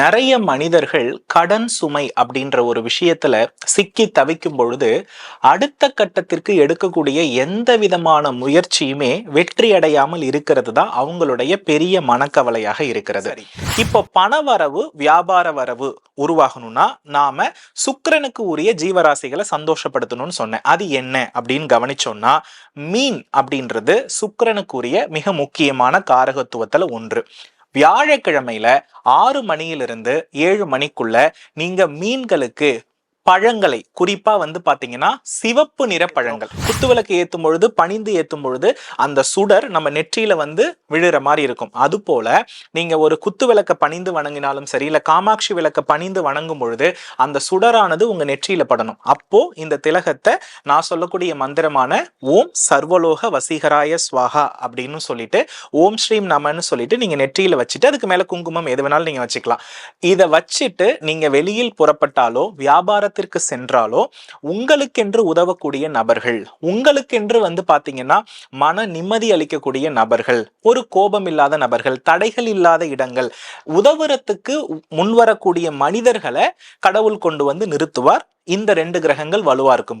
நிறைய மனிதர்கள் கடன் சுமை அப்படின்ற ஒரு விஷயத்துல சிக்கி தவிக்கும் பொழுது அடுத்த கட்டத்திற்கு எடுக்கக்கூடிய எந்த விதமான முயற்சியுமே வெற்றி அடையாமல் இருக்கிறது தான் அவங்களுடைய பெரிய மனக்கவலையாக இருக்கிறது. இப்போ பண வரவு வியாபார வரவு உருவாகணும்னா நாம சுக்கிரனுக்கு உரிய ஜீவராசிகளை சந்தோஷப்படுத்தணும்னு சொன்னேன். அது என்ன அப்படின்னு கவனிச்சோம்னா மீன் அப்படின்றது சுக்கிரனுக்குரிய மிக முக்கியமான காரகத்துவத்துல ஒன்று. வியாழக்கிழமையில ஆறு மணியிலிருந்து ஏழு மணிக்குள்ள நீங்க மீன்களுக்கு பழங்களை குறிப்பா வந்து பாத்தீங்கன்னா சிவப்பு நிற பழங்கள். குத்துவிளக்கு ஏத்தும் பொழுது பணிந்து ஏத்தும் பொழுது அந்த சுடர் நம்ம நெற்றியில வந்து விழுற மாதிரி இருக்கும். அது போல நீங்க ஒரு குத்து விளக்க பணிந்து வணங்கினாலும் சரி இல்ல காமாட்சி விளக்க பணிந்து வணங்கும் பொழுது அந்த சுடரானது உங்க நெற்றியில படணும். அப்போ இந்த திலகத்தை நான் சொல்லக்கூடிய மந்திரமான ஓம் சர்வலோக வசீகராய ஸ்வாகா அப்படின்னு சொல்லிட்டு ஓம் ஸ்ரீம் நமன்னு சொல்லிட்டு நீங்க நெற்றியில வச்சுட்டு அதுக்கு மேல குங்குமம் எது வேணாலும் நீங்க வச்சுக்கலாம். இதை வச்சுட்டு நீங்க வெளியில் புறப்பட்டாலோ இடத்திற்கு சென்றாலோ உங்களுக்கென்று உதவக்கூடிய நபர்கள் உங்களுக்கென்று வந்து பாத்தீங்கன்னா மன நிம்மதி அளிக்கக்கூடிய நபர்கள் ஒரு கோபம் இல்லாத நபர்கள் தடைகள் இல்லாத இடங்கள் உதவுறதுக்கு முன்வரக்கூடிய மனிதர்களை கடவுள் கொண்டு வந்து நிறுத்துவார். இந்த ரெண்டு கிரகங்கள் வலுவா இருக்கும்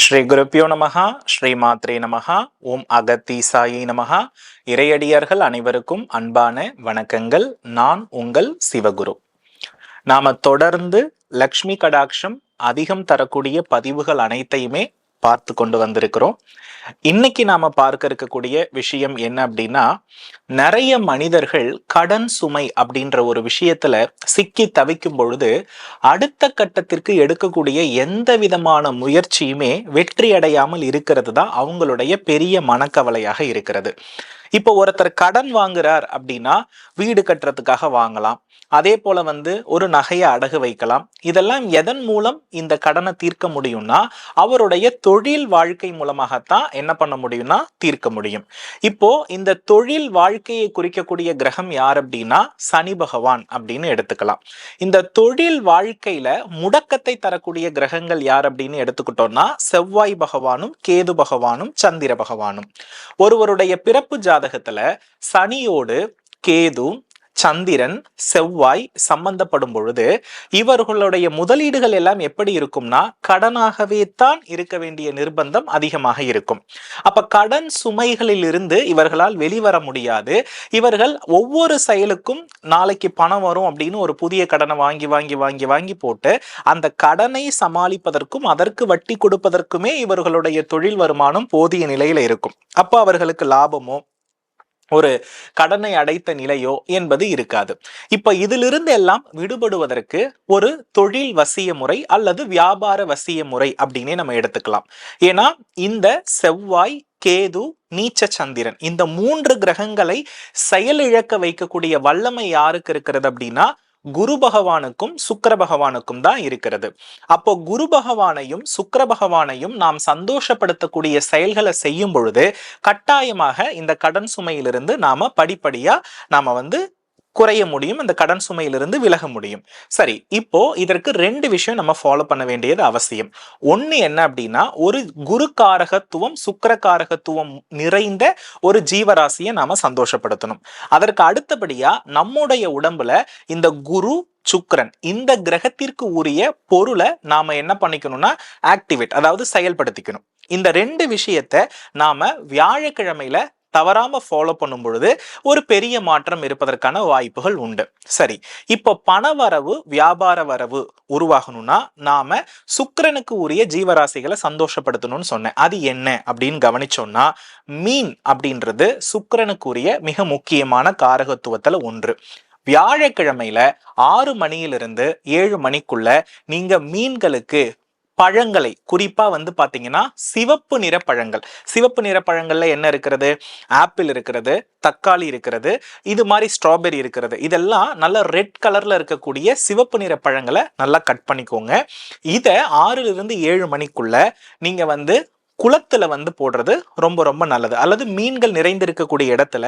ஸ்ரீ குருப்பியோ நமகா ஸ்ரீ மாத்ரே நமகா ஓம் அகத்தீசாயி நமகா இறையடியார்கள் அனைவருக்கும் அன்பான வணக்கங்கள். நான் உங்கள் சிவகுரு. நாம தொடர்ந்து லக்ஷ்மி கடாட்சம் அதிகம் தரக்கூடிய பதிவுகள் அனைத்தையுமே பார்த்து கொண்டு வந்திருக்கிறோம். இன்னைக்கு நாம பார்க்க இருக்கக்கூடிய விஷயம் என்ன அப்படின்னா நிறைய மனிதர்கள் கடன் சுமை அப்படின்ற ஒரு விஷயத்துல சிக்கி தவிக்கும் பொழுது அடுத்த கட்டத்திற்கு எடுக்கக்கூடிய எந்த விதமான முயற்சியுமே வெற்றி அடையாமல் இருக்கிறது தான் அவங்களுடைய பெரிய மனக்கவலையாக இருக்கிறது. இப்போ ஒருத்தர் கடன் வாங்குறார் அப்படின்னா வீடு கட்டுறதுக்காக வாங்கலாம். அதே போல வந்து ஒரு நகையை அடகு வைக்கலாம். இதெல்லாம் எதன் மூலம் இந்த கடனை தீர்க்க முடியும்னா அவருடைய தொழில் வாழ்க்கை மூலமாகத்தான் என்ன பண்ண முடியும்னா தீர்க்க முடியும். இப்போ இந்த தொழில் வாழ்க்கையை குறிக்கக்கூடிய கிரகம் யார் அப்படின்னா சனி பகவான் அப்படின்னு எடுத்துக்கலாம். இந்த தொழில் வாழ்க்கையில முடக்கத்தை தரக்கூடிய கிரகங்கள் யார் அப்படின்னு எடுத்துக்கிட்டோம்னா செவ்வாய் பகவானும் கேது பகவானும் சந்திர பகவானும். ஒருவருடைய பிறப்பு ஜாத ஜாதகத்துல சனியோடு கேது சந்திரன் செவ்வாய் சம்பந்தப்படும் பொழுது இவர்களுடைய முதலீடுகள் எல்லாம் எப்படி இருக்கும்னா கடனாகவே தான் இருக்க வேண்டிய நிர்பந்தம் அதிகமாக இருக்கும். அப்ப கடன் சுமைகளில் இருந்து இவர்களால் வெளிவர முடியாது. இவர்கள் ஒவ்வொரு செயலுக்கும் நாளைக்கு பணம் வரும் அப்படின்னு ஒரு புதிய கடனை வாங்கி வாங்கி வாங்கி வாங்கி போட்டு அந்த கடனை சமாளிப்பதற்கும் அதற்கு வட்டி கொடுப்பதற்குமே இவர்களுடைய தொழில் வருமானம் போதிய நிலையில இருக்கும். அப்போ அவர்களுக்கு லாபமோ ஒரு கடனை அடைத்த நிலையோ என்பது இருக்காது. இப்ப இதிலிருந்து எல்லாம் விடுபடுவதற்கு ஒரு தொழில் வசிய முறை அல்லது வியாபார வசிய முறை அப்படின்னே நம்ம எடுத்துக்கலாம். ஏன்னா இந்த செவ்வாய் கேது நீச்ச சந்திரன் இந்த மூன்று கிரகங்களை செயலிழக்க வைக்கக்கூடிய வல்லமை யாருக்கு இருக்கிறது அப்படின்னா குரு பகவானுக்கும் சுக்கர பகவானுக்கும் தான் இருக்கிறது. அப்போ குரு பகவானையும் சுக்கர பகவானையும் நாம் சந்தோஷப்படுத்தக்கூடிய செயல்களை செய்யும் பொழுது கட்டாயமாக இந்த கடன் சுமையிலிருந்து நாம படிப்படியா நாம வந்து குறைய முடியும் இந்த கடன் சுமையிலிருந்து விலக முடியும். சரி இப்போ இதற்கு ரெண்டு விஷயம் நம்ம ஃபாலோ பண்ண வேண்டியது அவசியம். ஒன்று என்ன அப்படின்னா ஒரு குரு காரகத்துவம் சுக்கர காரகத்துவம் நிறைந்த ஒரு ஜீவராசியை நாம சந்தோஷப்படுத்தணும். அதற்கு அடுத்தபடியா நம்முடைய உடம்புல இந்த குரு சுக்கரன் இந்த கிரகத்திற்கு உரிய பொருளை நாம என்ன பண்ணிக்கணும்னா ஆக்டிவேட் அதாவது செயல்படுத்திக்கணும். இந்த ரெண்டு விஷயத்த நாம வியாழக்கிழமையில தவறாம ஃபாலோ பண்ணும் பொழுது ஒரு பெரிய மாற்றம் இருப்பதற்கான வாய்ப்புகள் உண்டு. சரி இப்போ பண வரவு வியாபார வரவு உருவாகணும்னா நாம சுக்கரனுக்கு உரிய ஜீவராசிகளை சந்தோஷப்படுத்தணும்னு சொன்னேன். அது என்ன அப்படின்னு கவனிச்சோம்னா மீன் அப்படின்றது சுக்கரனுக்குரிய மிக முக்கியமான காரகத்துவத்துல ஒன்று. வியாழக்கிழமையில ஆறு மணியிலிருந்து ஏழு மணிக்குள்ள நீங்க மீன்களுக்கு பழங்களை குறிப்பாக வந்து பார்த்தீங்கன்னா சிவப்பு நிற பழங்கள். சிவப்பு நிற பழங்களில் என்ன இருக்கிறது? ஆப்பிள் இருக்கிறது தக்காளி இருக்கிறது இது மாதிரி ஸ்ட்ராபெரி இருக்கிறது. இதெல்லாம் நல்ல ரெட் கலரில் இருக்கக்கூடிய சிவப்பு நிற பழங்களை நல்லா கட் பண்ணிக்கோங்க. இதை ஆறுலேருந்து ஏழு மணிக்குள்ள நீங்கள் வந்து குளத்துல வந்து போடுறது ரொம்ப ரொம்ப நல்லது. அல்லது மீன்கள் நிறைந்திருக்கக்கூடிய இடத்துல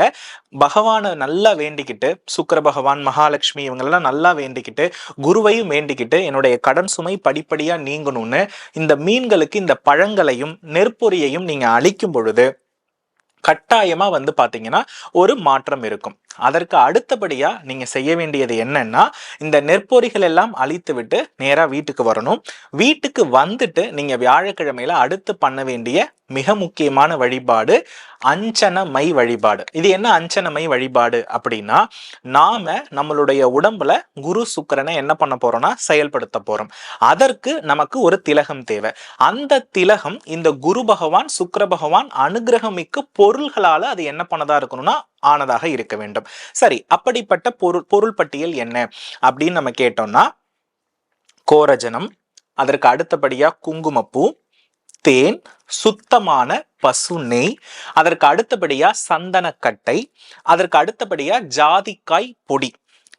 பகவானை நல்லா வேண்டிக்கிட்டு சுக்கர பகவான் மகாலட்சுமி இவங்களெல்லாம் நல்லா வேண்டிக்கிட்டு குருவையும் வேண்டிக்கிட்டு என்னுடைய கடன் சுமை படிப்படியாக நீங்கணும்னு இந்த மீன்களுக்கு இந்த பழங்களையும் நெற்பொரியையும் நீங்கள் அளிக்கும் பொழுது கட்டாயமாக வந்து பார்த்தீங்கன்னா ஒரு மாற்றம் இருக்கும். அதற்கு அடுத்தபடியாக நீங்கள் செய்ய வேண்டியது என்னன்னா இந்த நெற்பொறிகள் எல்லாம் அழித்து விட்டு நேராக வீட்டுக்கு வரணும். வீட்டுக்கு வந்துட்டு நீங்கள் வியாழக்கிழமையில அடுத்து பண்ண வேண்டிய மிக முக்கியமான வழிபாடு அஞ்சனமை வழிபாடு. இது என்ன அஞ்சனமை வழிபாடு அப்படின்னா நாம நம்மளுடைய உடம்புல குரு சுக்கரனை என்ன பண்ண போறோம்னா செயல்படுத்த போறோம். அதற்கு நமக்கு ஒரு திலகம் தேவை. அந்த திலகம் இந்த குரு பகவான் சுக்கர பகவான் அனுகிரகமிக்க பொருள்களால அது என்ன பண்ணதா இருக்கணும்னா ஆனதாக இருக்க வேண்டும். சரி அப்படிப்பட்ட பொருள் பொருள் பட்டியல் என்ன அப்படின்னு நம்ம கேட்டோம்னா கோரஜனம் அதற்கு அடுத்தபடியா குங்குமப்பூ தேன் சுத்தமான பசு நெய் அதற்கு அடுத்தபடியா சந்தனக்கட்டை அதற்கு அடுத்தபடியா ஜாதிக்காய் பொடி.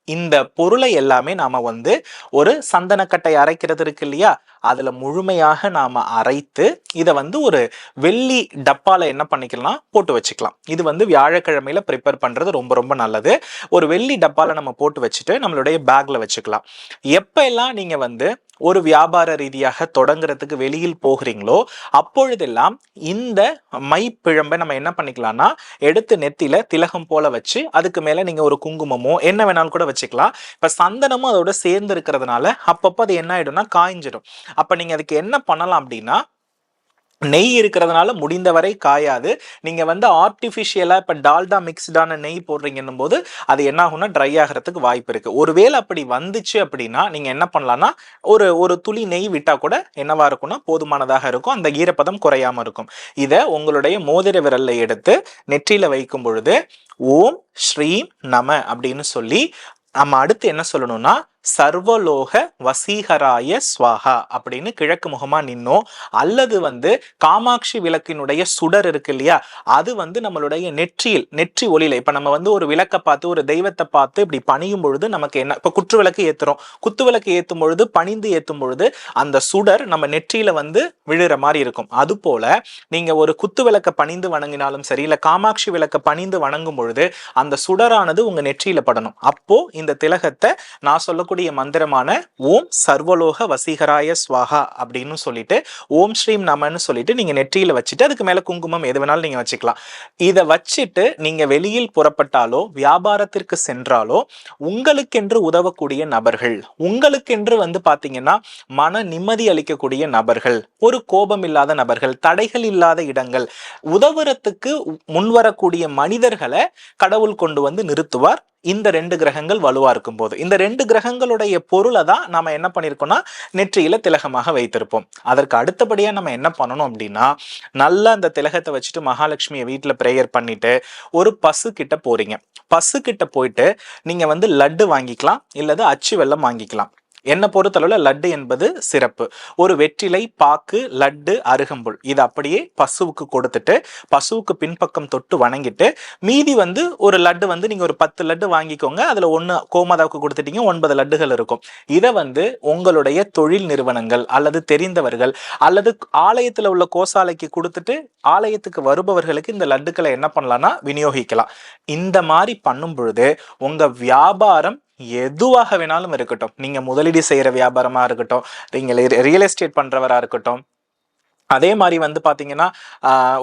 இந்த பொருளை எல்லாமே நாம வந்து ஒரு சந்தனக்கட்டை அரைக்கிறது இருக்கு இல்லையா? அதுல முழுமையாக நாம அரைத்து இதை வந்து ஒரு வெள்ளி டப்பால என்ன பண்ணிக்கலாம்? போட்டு வச்சுக்கலாம். இது வந்து வியாழக்கிழமையில ப்ரிப்பேர் பண்றது ரொம்ப ரொம்ப நல்லது. ஒரு வெள்ளி டப்பால நம்ம போட்டு வச்சுட்டு நம்மளுடைய பேக்ல வச்சுக்கலாம். எப்ப எல்லாம் நீங்க வந்து ஒரு வியாபார ரீதியாக தொடங்குறதுக்கு வெளியில் போகிறீங்களோ அப்பொழுதெல்லாம் இந்த மை பிழம்பை நம்ம என்ன பண்ணிக்கலாம்னா எடுத்து நெத்தியில திலகம் போல வச்சு அதுக்கு மேல நீங்க ஒரு குங்குமமோ என்ன வேணாலும் கூட வச்சுக்கலாம். இப்ப சந்தனமும் அதோட சேர்ந்து இருக்கிறதுனால அப்பப்போ அது என்ன ஆயிடும்னா காய்ஞ்சிடும் அப்ப நீங்க அதுக்கு என்ன பண்ணலாம் அப்படின்னா நெய் இருக்கிறதுனால முடிந்தவரை காயாது. நீங்கள் வந்து ஆர்டிஃபிஷியலாக இப்போ டால்டா மிக்ஸ்டான நெய் போடுறீங்கன்னும் போது அது என்ன ஆகும்னா ட்ரை ஆகிறதுக்கு வாய்ப்பு இருக்குது ஒருவேளை அப்படி வந்துச்சு அப்படின்னா நீங்கள் என்ன பண்ணலான்னா ஒரு ஒரு துளி நெய் விட்டால் கூட என்னவா இருக்கும்னா போதுமானதாக இருக்கும். அந்த ஈரப்பதம் குறையாமல் இருக்கும். இதை உங்களுடைய மோதிர விரலை எடுத்து நெற்றியில் வைக்கும் பொழுது ஓம் ஸ்ரீம் நம அப்படின்னு சொல்லி நம்ம அடுத்து என்ன சொல்லணும்னா சர்வலோக வசீகராய ஸ்வாகா அப்படின்னு கிழக்கு முகமா நின்னோம். அல்லது வந்து காமாட்சி விளக்கினுடைய சுடர் இருக்கு இல்லையா? அது வந்து நம்மளுடைய நெற்றியில் நெற்றி ஒளியில. இப்ப நம்ம வந்து ஒரு விளக்கை பார்த்து ஒரு தெய்வத்தை பார்த்து இப்படி பணியும் பொழுது நமக்கு என்ன இப்ப குற்று விளக்கு ஏத்துறோம். குத்து விளக்கு ஏத்தும் பொழுது பணிந்து ஏத்தும் பொழுது அந்த சுடர் நம்ம நெற்றியில வந்து விழுற மாதிரி இருக்கும். அது போல நீங்க ஒரு குத்து விளக்க பணிந்து வணங்கினாலும் சரி இல்ல காமாட்சி விளக்க பணிந்து வணங்கும் பொழுது அந்த சுடரானது உங்க நெற்றியில படணும். அப்போ இந்த திலகத்தை நான் சொல்ல சொல்லக்கூடிய மந்திரமான ஓம் சர்வலோக வசீகராய ஸ்வாகா அப்படின்னு சொல்லிட்டு ஓம் ஸ்ரீம் நமன்னு சொல்லிட்டு நீங்க நெற்றியில வச்சுட்டு அதுக்கு மேல குங்குமம் எது வேணாலும் நீங்க வச்சுக்கலாம். இதை வச்சுட்டு நீங்க வெளியில் புறப்பட்டாலோ வியாபாரத்திற்கு சென்றாலோ உங்களுக்கென்று உதவக்கூடிய நபர்கள் உங்களுக்கென்று வந்து பாத்தீங்கன்னா மன நிம்மதி அளிக்கக்கூடிய நபர்கள் ஒரு கோபம் இல்லாத நபர்கள் தடைகள் இல்லாத இடங்கள் உதவுறதுக்கு முன்வரக்கூடிய மனிதர்களை கடவுள் கொண்டு வந்து நிறுத்துவார். இந்த ரெண்டு கிரகங்கள் வலுவா இருக்கும் போது இந்த ரெண்டு கிரகங்களுடைய பொருளை தான் நம்ம என்ன பண்ணிருக்கோம்னா நெற்றியில திலகமாக வைத்திருப்போம். அதற்கு அடுத்தபடியா நம்ம என்ன பண்ணணும் அப்படின்னா நல்லா அந்த திலகத்தை வச்சுட்டு மகாலட்சுமியை வீட்டில் ப்ரேயர் பண்ணிட்டு ஒரு பசு கிட்ட போறீங்க. பசு கிட்ட போயிட்டு நீங்க வந்து லட்டு வாங்கிக்கலாம் இல்லது அச்சு வெள்ளம் வாங்கிக்கலாம். என்னை பொறுத்தளவில் லட்டு என்பது சிறப்பு. ஒரு வெற்றிலை பாக்கு லட்டு அருகம்புல். இது அப்படியே பசுவுக்கு கொடுத்துட்டு பசுவுக்கு பின்பக்கம் தொட்டு வணங்கிட்டு மீதி வந்து ஒரு லட்டு வந்து நீங்க ஒரு பத்து லட்டு வாங்கிக்கோங்க. அதுல ஒன்று கோமாதாவுக்கு கொடுத்துட்டீங்க ஒன்பது லட்டுகள் இருக்கும். இதை வந்து உங்களுடைய தொழில் நிறுவனங்கள் அல்லது தெரிந்தவர்கள் அல்லது ஆலயத்துல உள்ள கோசாலைக்கு கொடுத்துட்டு ஆலயத்துக்கு வருபவர்களுக்கு இந்த லட்டுக்களை என்ன பண்ணலாம்னா விநியோகிக்கலாம். இந்த மாதிரி பண்ணும் பொழுது உங்க வியாபாரம் எதுவாக வேணாலும் இருக்கட்டும். நீங்கள் முதலீடு செய்கிற வியாபாரமாக இருக்கட்டும் நீங்கள் ரியல் எஸ்டேட் பண்ணுறவராக இருக்கட்டும். அதே மாதிரி வந்து பார்த்தீங்கன்னா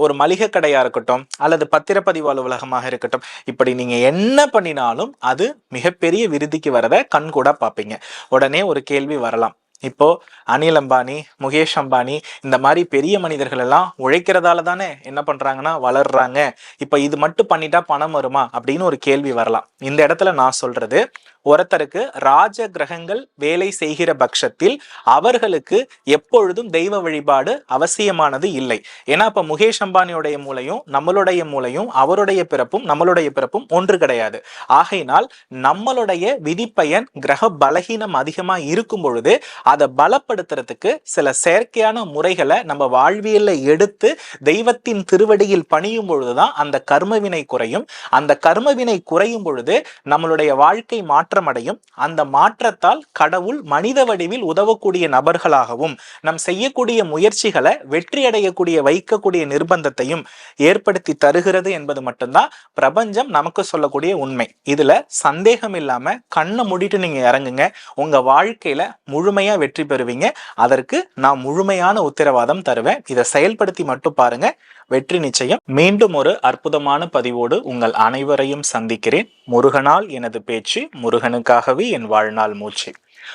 ஒரு மளிகை கடையாக இருக்கட்டும் அல்லது பத்திரப்பதிவு அலுவலகமாக இருக்கட்டும் இப்படி நீங்கள் என்ன பண்ணினாலும் அது மிகப்பெரிய விருதிக்கு வரதை கண் கூட பார்ப்பீங்க உடனே ஒரு கேள்வி வரலாம். இப்போ அனில் அம்பானி முகேஷ் அம்பானி இந்த மாதிரி பெரிய மனிதர்கள் எல்லாம் உழைக்கிறதால தானே என்ன பண்றாங்கன்னா வளர்றாங்க. இப்போ இது மட்டும் பண்ணிட்டா பணம் வருமா? அப்படின்னு ஒரு கேள்வி வரலாம். இந்த இடத்துல நான் சொல்றது ஒருத்தருக்கு ராஜ கிரகங்கள் வேலை செய்கிற பட்சத்தில் அவர்களுக்கு எப்பொழுதும் தெய்வ வழிபாடு அவசியமானது இல்லை. ஏன்னா இப்ப முகேஷ் அம்பானியுடைய மூலையும் நம்மளுடைய மூலையும் அவருடைய பிறப்பும் நம்மளுடைய பிறப்பும் ஒன்று கிடையாது. ஆகையினால் நம்மளுடைய விதிப்பயன் கிரக பலகீனம் அதிகமா இருக்கும் பொழுது அதை பலப்படுத்துறதுக்கு சில செயற்கையான முறைகளை நம்ம வாழ்வியல்ல எடுத்து தெய்வத்தின் திருவடியில் பணியும் பொழுதுதான் அந்த கர்மவினை குறையும். அந்த கர்மவினை குறையும் பொழுது நம்மளுடைய வாழ்க்கை மாற்ற மாற்றமடையும். அந்த மாற்றத்தால் கடவுள் மனித வடிவில் உதவக்கூடிய நபர்களாகவும் நம் செய்யக்கூடிய முயற்சிகளை வெற்றி அடையக்கூடிய வைக்கக்கூடிய நிர்பந்தத்தையும் ஏற்படுத்தி தருகிறது என்பது மட்டும்தான் பிரபஞ்சம் நமக்கு சொல்லக்கூடிய உண்மை. இதுல சந்தேகம் இல்லாம கண்ணை மூடிட்டு நீங்க இறங்குங்க. உங்க வாழ்க்கையில முழுமையா வெற்றி பெறுவீங்க. அதற்கு நான் முழுமையான உத்தரவாதம் தருவேன். இதை செயல்படுத்தி மட்டும் பாருங்க. வெற்றி நிச்சயம். மீண்டும் ஒரு அற்புதமான பதிவோடு உங்கள் அனைவரையும் சந்திக்கிறேன். முருகனால் எனது பேச்சு முருகனுக்காகவே என் வாழ்நாள் மூச்சு.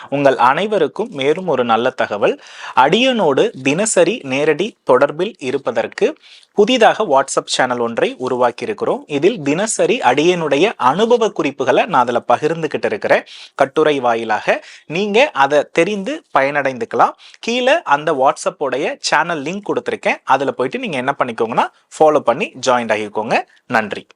உங்கள் அனைவருக்கும் மேலும் ஒரு நல்ல தகவல். அடியனோடு தினசரி நேரடி தொடர்பில் இருப்பதற்கு புதிதாக வாட்ஸ்அப் சேனல் ஒன்றை உருவாக்கி இருக்கிறோம் இதில் தினசரி அடியனுடைய அனுபவ குறிப்புகளை நான் அதில் பகிர்ந்துகிட்டு இருக்கிறேன். கட்டுரை வாயிலாக நீங்கள் அதை தெரிந்து பயனடைந்துக்கலாம். கீழே அந்த வாட்ஸ்அப்போடைய சேனல் லிங்க் கொடுத்துருக்கேன். அதில் போயிட்டு நீங்கள் என்ன பண்ணிக்கோங்கன்னா ஃபாலோ பண்ணி ஜாயின் ஆகிக்கோங்க. நன்றி.